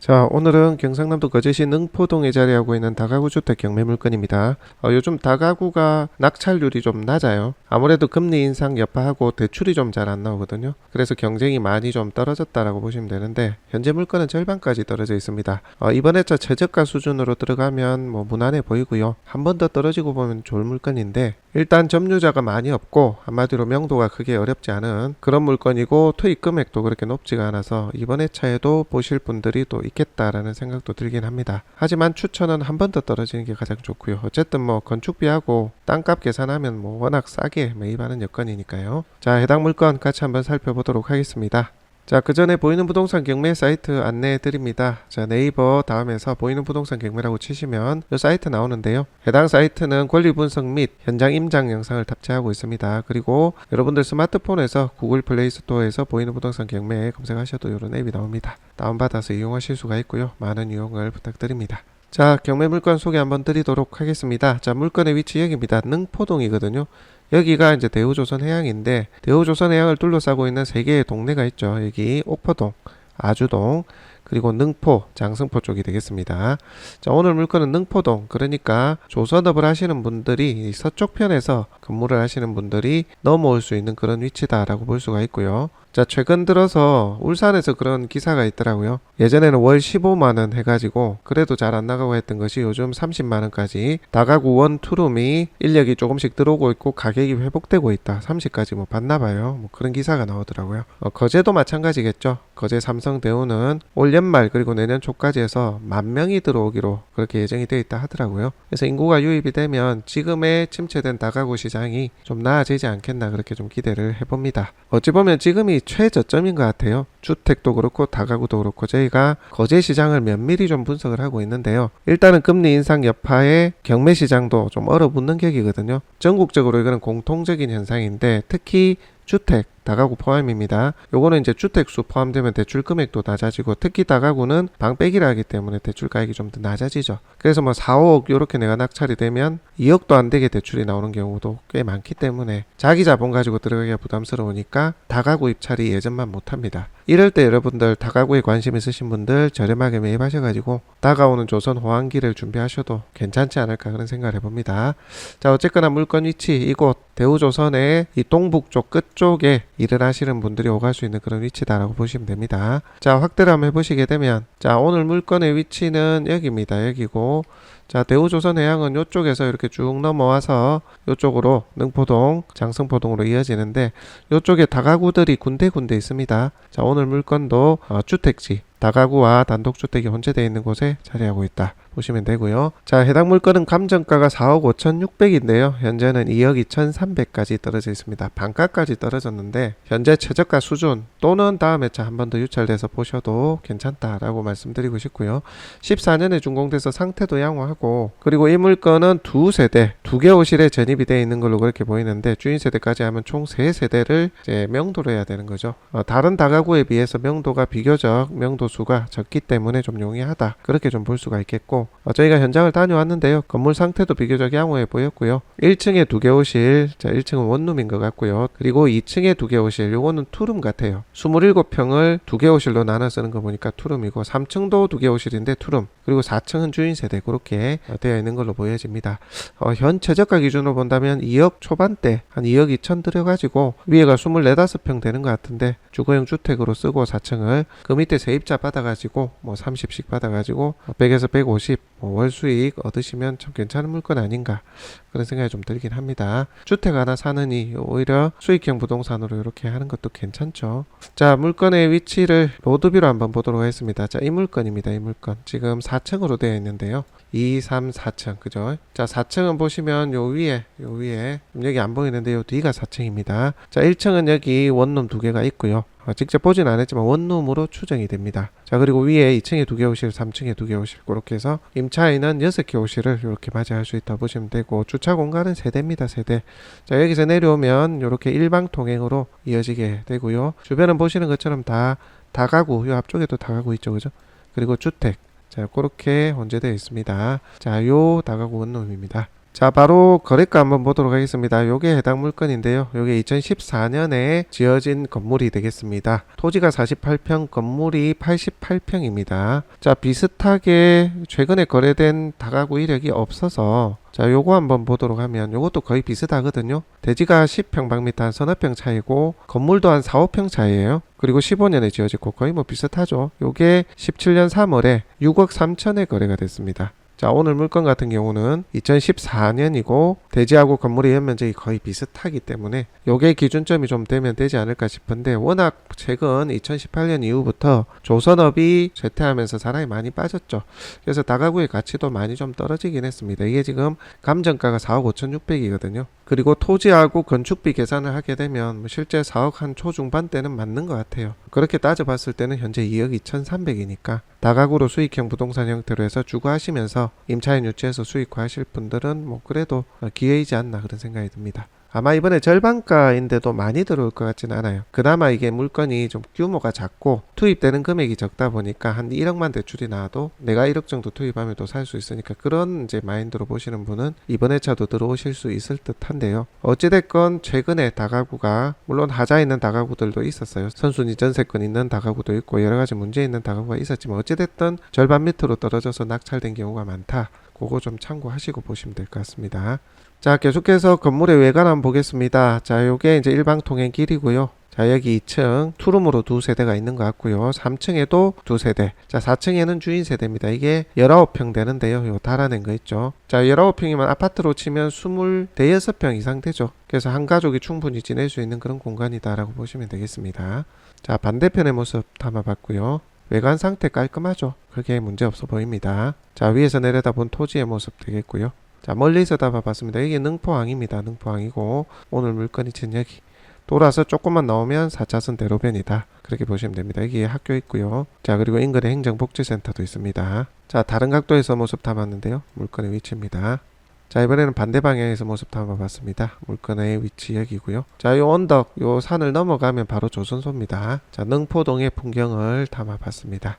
자, 오늘은 경상남도 거제시 능포동에 자리하고 있는 다가구 주택 경매 물건입니다. 어, 요즘 다가구가 낙찰률이 좀 낮아요. 아무래도 금리 인상 여파하고 대출이 좀 잘 안 나오거든요. 그래서 경쟁이 많이 좀 떨어졌다라고 보시면 되는데 현재 물건은 절반까지 떨어져 있습니다. 어, 이번 해차 최저가 수준으로 들어가면 뭐 무난해 보이고요. 한 번 더 떨어지고 보면 좋을 물건인데 일단 점유자가 많이 없고 한마디로 명도가 크게 어렵지 않은 그런 물건이고 투입 금액도 그렇게 높지가 않아서 이번 해차에도 보실 분들이 또 있겠다라는 생각도 들긴 합니다. 하지만 추천은 한 번 더 떨어지는 게 가장 좋고요. 어쨌든 뭐 건축비하고 땅값 계산하면 뭐 워낙 싸게 매입하는 여건이니까요. 자, 해당 물건 같이 한번 살펴보도록 하겠습니다. 자, 그 전에 보이는 부동산 경매 사이트 안내해 드립니다. 자, 네이버 다음에서 보이는 부동산 경매라고 치시면 이 사이트 나오는데요. 해당 사이트는 권리 분석 및 현장 임장 영상을 탑재하고 있습니다. 그리고 여러분들 스마트폰에서 구글 플레이 스토어에서 보이는 부동산 경매 검색하셔도 이런 앱이 나옵니다. 다운받아서 이용하실 수가 있고요. 많은 이용을 부탁드립니다. 자, 경매 물건 소개 한번 드리도록 하겠습니다. 자, 물건의 위치 여기입니다. 능포동이거든요. 여기가 이제 대우조선 해양인데 대우조선 해양을 둘러싸고 있는 세 개의 동네가 있죠. 여기 옥포동, 아주동, 그리고 능포, 장승포 쪽이 되겠습니다. 자, 오늘 물건은 능포동. 그러니까 조선업을 하시는 분들이 이 서쪽 편에서 근무를 하시는 분들이 넘어올 수 있는 그런 위치다라고 볼 수가 있고요. 자, 최근 들어서 울산에서 그런 기사가 있더라고요. 예전에는 월 15만 원 해가지고 그래도 잘 안 나가고 했던 것이 요즘 30만 원까지 다가구 원 투룸이 인력이 조금씩 들어오고 있고 가격이 회복되고 있다. 30까지 뭐 봤나 봐요. 뭐 그런 기사가 나오더라고요. 어, 거제도 마찬가지겠죠. 거제 삼성 대우는 올 연말 그리고 내년 초까지 해서 만 명이 들어오기로 그렇게 예정이 되어 있다 하더라고요. 그래서 인구가 유입이 되면 지금의 침체된 다가구 시장이 좀 나아지지 않겠나 그렇게 좀 기대를 해봅니다. 어찌 보면 지금이 최저점인 것 같아요. 주택도 그렇고 다가구도 그렇고 저희가 거제 시장을 면밀히 좀 분석을 하고 있는데요. 일단은 금리 인상 여파에 경매 시장도 좀 얼어붙는 격이거든요. 전국적으로 이거는 공통적인 현상인데 특히 주택 다가구 포함입니다. 요거는 이제 주택수 포함되면 대출 금액도 낮아지고 특히 다가구는 방 빼기를 하기 때문에 대출 가액이 좀 더 낮아지죠. 그래서 뭐 4, 5억 요렇게 내가 낙찰이 되면 2억도 안 되게 대출이 나오는 경우도 꽤 많기 때문에 자기 자본 가지고 들어가기가 부담스러우니까 다가구 입찰이 예전만 못합니다. 이럴 때 여러분들 다가구에 관심 있으신 분들 저렴하게 매입하셔가지고 다가오는 조선 호황기를 준비하셔도 괜찮지 않을까 그런 생각을 해봅니다. 자 어쨌거나 물건 위치 이곳 대우조선의 이 동북쪽 끝쪽에 일을 하시는 분들이 오갈 수 있는 그런 위치다라고 보시면 됩니다. 자 확대를 한번 해보시게 되면 자 오늘 물건의 위치는 여기입니다. 여기고 자 대우조선 해양은 이쪽에서 이렇게 쭉 넘어와서 이쪽으로 능포동 장승포동으로 이어지는데 이쪽에 다가구들이 군데군데 있습니다. 자 오늘 물건도 어, 주택지 다가구와 단독주택이 혼재되어 있는 곳에 자리하고 있다 보시면 되고요. 자 해당 물건은 감정가가 4억 5,600인데요. 현재는 2억 2,300까지 떨어져 있습니다. 반가까지 떨어졌는데 현재 최저가 수준 또는 다음 회차 한 번 더 유찰돼서 보셔도 괜찮다라고 말씀드리고 싶고요. 14년에 준공돼서 상태도 양호하고 그리고 이 물건은 두 세대 두 개 호실에 전입이 되어 있는 걸로 그렇게 보이는데 주인 세대까지 하면 총 세 세대를 명도로 해야 되는 거죠. 어, 다른 다가구에 비해서 명도가 비교적 명도 수가 적기 때문에 좀 용이하다. 그렇게 좀 볼 수가 있겠고 어, 저희가 현장을 다녀왔는데요. 건물 상태도 비교적 양호해 보였고요. 1층에 두개 호실 자 1층은 원룸인 것 같고요. 그리고 2층에 두개 호실 요거는 투룸 같아요. 27평을 두개 호실로 나눠 쓰는 거 보니까 투룸이고 3층도 두개 호실인데 투룸. 그리고 4층은 주인 세대 그렇게 어, 되어 있는 걸로 보여집니다. 어, 현 최저가 기준으로 본다면 2억 초반대 한 2억 2천 들여가지고 위에가 24, 5평 되는 것 같은데 주거용 주택으로 쓰고 4층을 그 밑에 세입자 받아가지고 뭐 30씩 받아가지고 100에서 150 뭐 월 수익 얻으시면 참 괜찮은 물건 아닌가 그런 생각이 좀 들긴 합니다. 주택 하나 사느니 오히려 수익형 부동산으로 이렇게 하는 것도 괜찮죠. 자 물건의 위치를 로드뷰로 한번 보도록 하겠습니다. 자 이 물건입니다. 이 물건 지금 4층으로 되어 있는데요. 2, 3, 4층 그죠? 자 4층은 보시면 요 위에 요 위에 여기 안 보이는데 요 뒤가 4층입니다. 자 1층은 여기 원룸 두 개가 있고요. 어, 직접 보진 않았지만 원룸으로 추정이 됩니다. 자 그리고 위에 2층에 두개 호실, 3층에 두개 호실 그렇게 해서 임차인은 6개 호실을 이렇게 맞이할 수 있다 보시면 되고 주차 공간은 세대입니다. 세대. 자 여기서 내려오면 이렇게 일방 통행으로 이어지게 되고요. 주변은 보시는 것처럼 다 다가구 요 앞쪽에도 다가구 있죠, 그죠? 그리고 주택. 자, 그렇게 혼재되어 있습니다. 자, 요 다가구 원룸입니다. 자, 바로 거래가 한번 보도록 하겠습니다. 요게 해당 물건인데요. 요게 2014년에 지어진 건물이 되겠습니다. 토지가 48평, 건물이 88평입니다. 자, 비슷하게 최근에 거래된 다가구 이력이 없어서 자, 요거 한번 보도록 하면 요것도 거의 비슷하거든요. 대지가 10평방미터 한 서너 평 차이고 건물도 한 4, 5평 차이에요. 그리고 15년에 지어졌고 거의 뭐 비슷하죠. 요게 17년 3월에 6억 3천에 거래가 됐습니다. 자, 오늘 물건 같은 경우는 2014년이고 대지하고 건물의 연면적이 거의 비슷하기 때문에 요게 기준점이 좀 되면 되지 않을까 싶은데 워낙 최근 2018년 이후부터 조선업이 쇠퇴하면서 사람이 많이 빠졌죠. 그래서 다가구의 가치도 많이 좀 떨어지긴 했습니다. 이게 지금 감정가가 4억 5,600이거든요. 그리고 토지하고 건축비 계산을 하게 되면 뭐 실제 4억 한 초중반대는 맞는 것 같아요. 그렇게 따져봤을 때는 현재 2억 2,300이니까 다가구로 수익형 부동산 형태로 해서 주거하시면서 임차인 유치해서 수익화 하실 분들은 뭐 그래도 기회이지 않나 그런 생각이 듭니다. 아마 이번에 절반가인데도 많이 들어올 것 같지는 않아요. 그나마 이게 물건이 좀 규모가 작고 투입되는 금액이 적다 보니까 한 1억만 대출이 나와도 내가 1억 정도 투입하면 또 살 수 있으니까 그런 이제 마인드로 보시는 분은 이번 회차도 들어오실 수 있을 듯한데요. 어찌됐건 최근에 다가구가 물론 하자 있는 다가구들도 있었어요. 선순위 전세권 있는 다가구도 있고 여러 가지 문제 있는 다가구가 있었지만 어찌됐든 절반 밑으로 떨어져서 낙찰된 경우가 많다. 그거 좀 참고하시고 보시면 될 것 같습니다. 자, 계속해서 건물의 외관 한번 보겠습니다. 자, 요게 이제 일방 통행 길이고요. 자, 여기 2층 투룸으로 두 세대가 있는 것 같고요. 3층에도 두 세대. 자, 4층에는 주인 세대입니다. 이게 19평 되는데요. 요 달아낸 거 있죠. 자, 19평이면 아파트로 치면 26평 이상 되죠. 그래서 한 가족이 충분히 지낼 수 있는 그런 공간이다라고 보시면 되겠습니다. 자, 반대편의 모습 담아봤고요. 외관 상태 깔끔하죠. 크게 문제 없어 보입니다. 자, 위에서 내려다본 토지의 모습 되겠고요. 자 멀리서 담아봤습니다. 이게 능포항입니다. 능포항이고 오늘 물건이 진 여기 돌아서 조금만 나오면 4차선 대로변이다. 그렇게 보시면 됩니다. 여기에 학교 있고요. 자 그리고 인근에 행정복지센터도 있습니다. 자 다른 각도에서 모습 담았는데요. 물건의 위치입니다. 자 이번에는 반대 방향에서 모습 담아봤습니다. 물건의 위치 여기고요. 자요 언덕 요 산을 넘어가면 바로 조선소입니다. 자 능포동의 풍경을 담아봤습니다.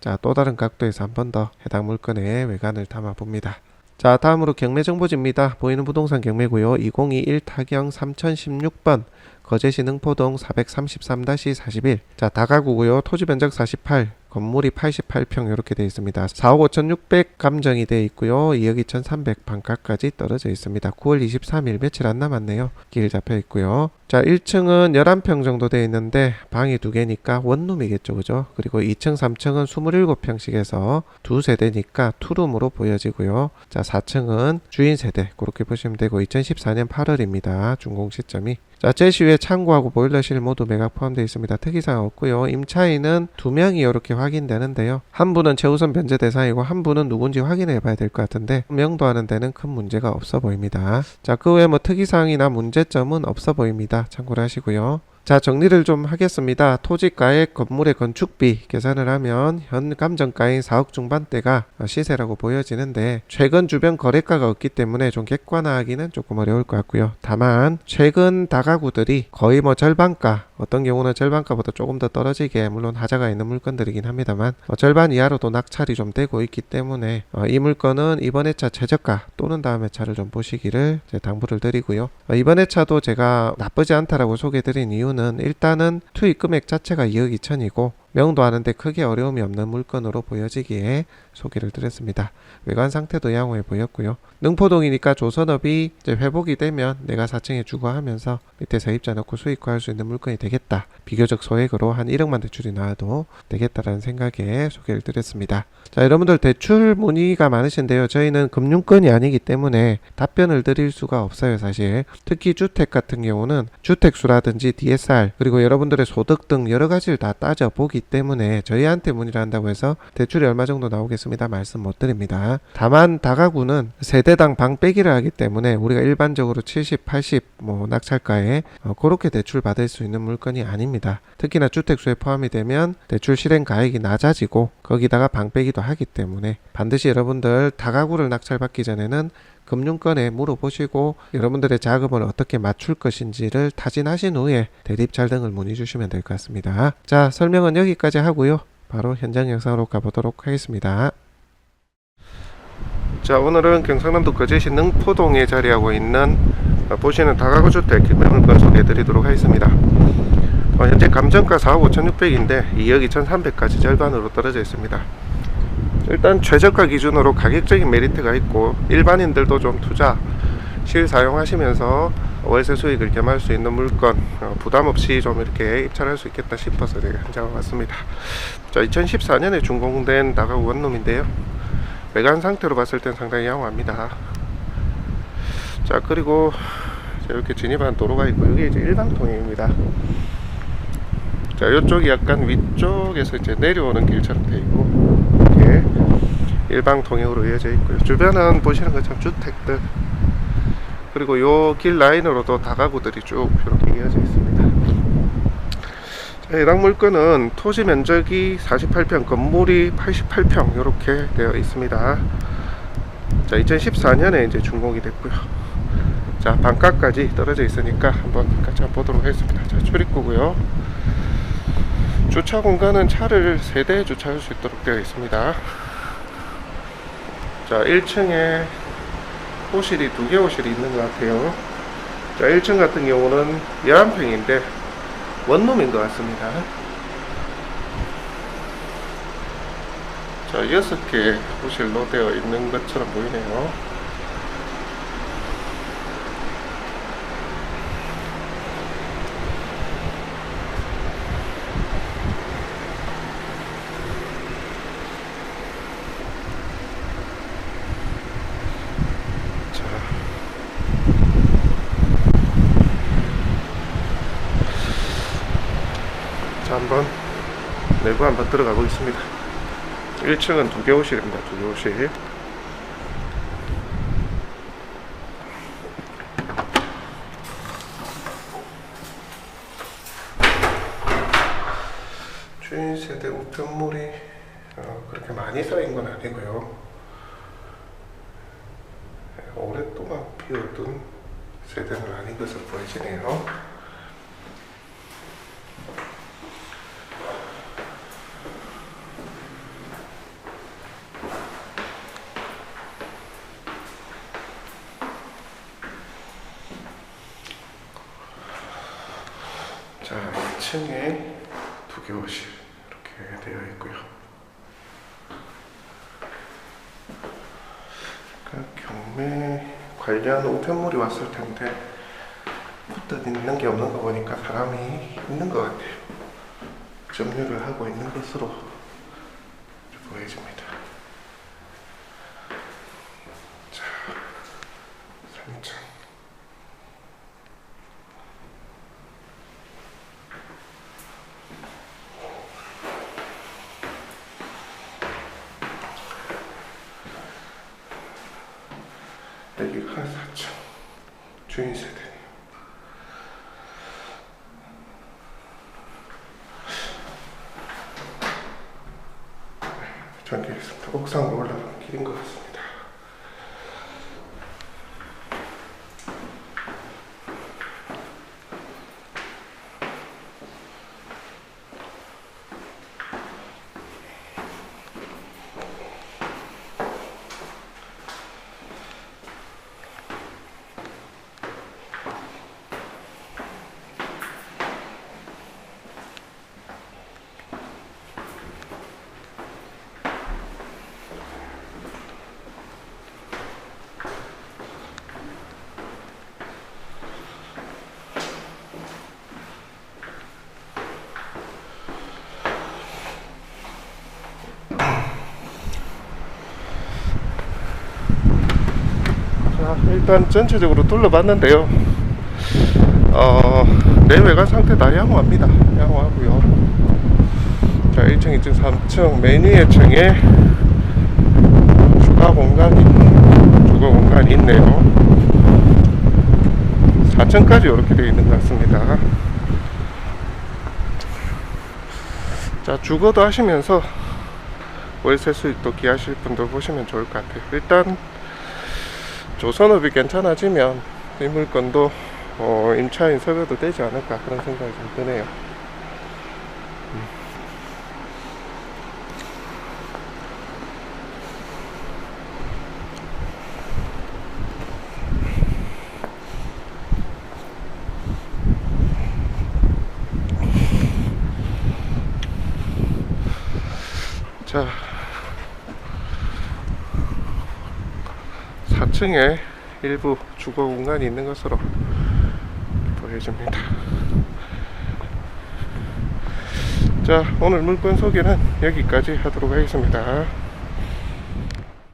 자 또 다른 각도에서 한 번 더 해당 물건의 외관을 담아봅니다. 자 다음으로 경매 정보지입니다. 보이는 부동산 경매고요. 2021 타경 3016번 거제시 능포동 433-41. 자 다가구고요. 토지 면적 48. 건물이 88평 이렇게 되어 있습니다. 4억 5,600 감정이 되어 있고요. 2억 2,300 반가까지 떨어져 있습니다. 9월 23일 며칠 안 남았네요. 길 잡혀 있고요. 자 1층은 11평 정도 되어 있는데 방이 두 개니까 원룸이겠죠. 그죠? 그리고 2층 3층은 27평씩 해서 두 세대니까 투룸으로 보여지고요. 자 4층은 주인 세대 그렇게 보시면 되고 2014년 8월입니다. 준공 시점이 자, 제시후에 창고하고 보일러실 모두 매각 포함되어 있습니다. 특이사항 없고요. 임차인은 두 명이 이렇게 확인되는데요. 한 분은 최우선 변제 대상이고 한 분은 누군지 확인해 봐야 될 것 같은데 명도 하는 데는 큰 문제가 없어 보입니다. 자, 그 외에 뭐 특이사항이나 문제점은 없어 보입니다. 참고를 하시고요. 자 정리를 좀 하겠습니다. 토지가액 건물의 건축비 계산을 하면 현 감정가인 4억 중반대가 시세라고 보여지는데 최근 주변 거래가가 없기 때문에 좀 객관화하기는 조금 어려울 것 같고요. 다만 최근 다가구들이 거의 뭐 절반가 어떤 경우는 절반가보다 조금 더 떨어지게 물론 하자가 있는 물건들이긴 합니다만 어, 절반 이하로도 낙찰이 좀 되고 있기 때문에 어, 이 물건은 이번 회차 최저가 또는 다음 회차를 좀 보시기를 당부를 드리고요. 어, 이번 회차도 제가 나쁘지 않다라고 소개드린 이유는 일단은 투입 금액 자체가 2억 2천이고 명도 하는데 크게 어려움이 없는 물건으로 보여지기에 소개를 드렸습니다. 외관 상태도 양호해 보였고요. 능포동이니까 조선업이 이제 회복이 되면 내가 4층에 주거하면서 밑에 세입자 넣고 수익화할 수 있는 물건이 되겠다. 비교적 소액으로 한 1억만 대출이 나와도 되겠다라는 생각에 소개를 드렸습니다. 자, 여러분들 대출 문의가 많으신데요. 저희는 금융권이 아니기 때문에 답변을 드릴 수가 없어요, 사실. 특히 주택 같은 경우는 주택수라든지 DSR 그리고 여러분들의 소득 등 여러 가지를 다 따져 보기 때문에 저희한테 문의를 한다고 해서 대출이 얼마 정도 나오겠습니 다 말씀 못 드립니다. 다만 다가구는 세대당 방 빼기를 하기 때문에 우리가 일반적으로 70, 80 뭐 낙찰가에 어, 그렇게 대출 받을 수 있는 물건이 아닙니다. 특히나 주택수에 포함이 되면 대출 실행 가액이 낮아지고 거기다가 방 빼기도 하기 때문에 반드시 여러분들 다가구를 낙찰받기 전에는 금융권에 물어보시고 여러분들의 자금을 어떻게 맞출 것인지를 타진하신 후에 대립찰 등을 문의 주시면 될 것 같습니다. 자, 설명은 여기까지 하고요. 바로 현장 영상으로 가보도록 하겠습니다. 자 오늘은 경상남도 거제시 능포동에 자리하고 있는 어, 보시는 다가구 주택 매물건 소개해 드리도록 하겠습니다 어, 현재 감정가 4억 5,600인데 2억 2,300까지 절반으로 떨어져 있습니다 일단 최저가 기준으로 가격적인 메리트가 있고 일반인들도 좀 투자 실 사용하시면서 월세 수익을 겸할 수 있는 물건 어, 부담 없이 좀 이렇게 입찰할 수 있겠다 싶어서 제가 현장을 왔습니다. 자, 2014년에 준공된 다가구 원룸인데요. 외관 상태로 봤을 땐 상당히 양호합니다. 자, 그리고 자, 이렇게 진입한 도로가 있고 여기 이제 일방통행입니다. 자, 이쪽이 약간 위쪽에서 이제 내려오는 길처럼 되어 있고 이렇게 일방 통행으로 이어져 있고요. 주변은 보시는 것처럼 주택들 그리고 요 길 라인으로도 다가구들이 쭉 이렇게 이어져 있습니다. 자, 해당 물건은 토지 면적이 48평, 건물이 88평 이렇게 되어 있습니다. 자, 2014년에 이제 준공이 됐고요. 자, 반가까지 떨어져 있으니까 한번 같이 한번 보도록 하겠습니다. 자, 출입구고요. 주차 공간은 차를 세대 주차할 수 있도록 되어 있습니다. 자, 1층에 호실이 두 개 호실이 있는 것 같아요. 자, 1층 같은 경우는 11평인데 원룸인 것 같습니다. 자, 6개 호실로 되어 있는 것처럼 보이네요. 자, 자 한번 내부 한번 들어가 보겠습니다. 1층은 두개 호실입니다. 두개 호실. 주인 세대 우편물이 어, 그렇게 많이 쌓인 건 아니고요. 오랫동안 비워둔 세대는 아닌 것으로 보여지네요. 자, 2층에 두개 옷이 이렇게 되어 있고요. 그 경매 관련 우편물이 왔을 텐데 붙어 있는 게 없는 거 보니까 사람이 있는 것 같아요. 점유를 하고 있는 것으로 보여집니다. 자, 3층. 여기가 4층 주인 세대. 전기 있습니다. 옥상으로 올라가는 길인 것 같습니다. 자, 일단 전체적으로 둘러봤는데요. 어, 내외관 상태 다 양호합니다. 양호하고요. 자, 1층, 2층, 3층 맨 위에 층에 주가 공간이 주거 공간이 있네요. 4층까지 이렇게 되어 있는 것 같습니다. 자, 주거도 하시면서 월세 수익도 기하실 분들 보시면 좋을 것 같아요. 일단 조선업이 괜찮아지면 이 물건도 어, 임차인 섭외도 되지 않을까 그런 생각이 좀 드네요. 음. 자 4층에 일부 주거 공간이 있는 것으로 보여집니다. 자 오늘 물건 소개는 여기까지 하도록 하겠습니다.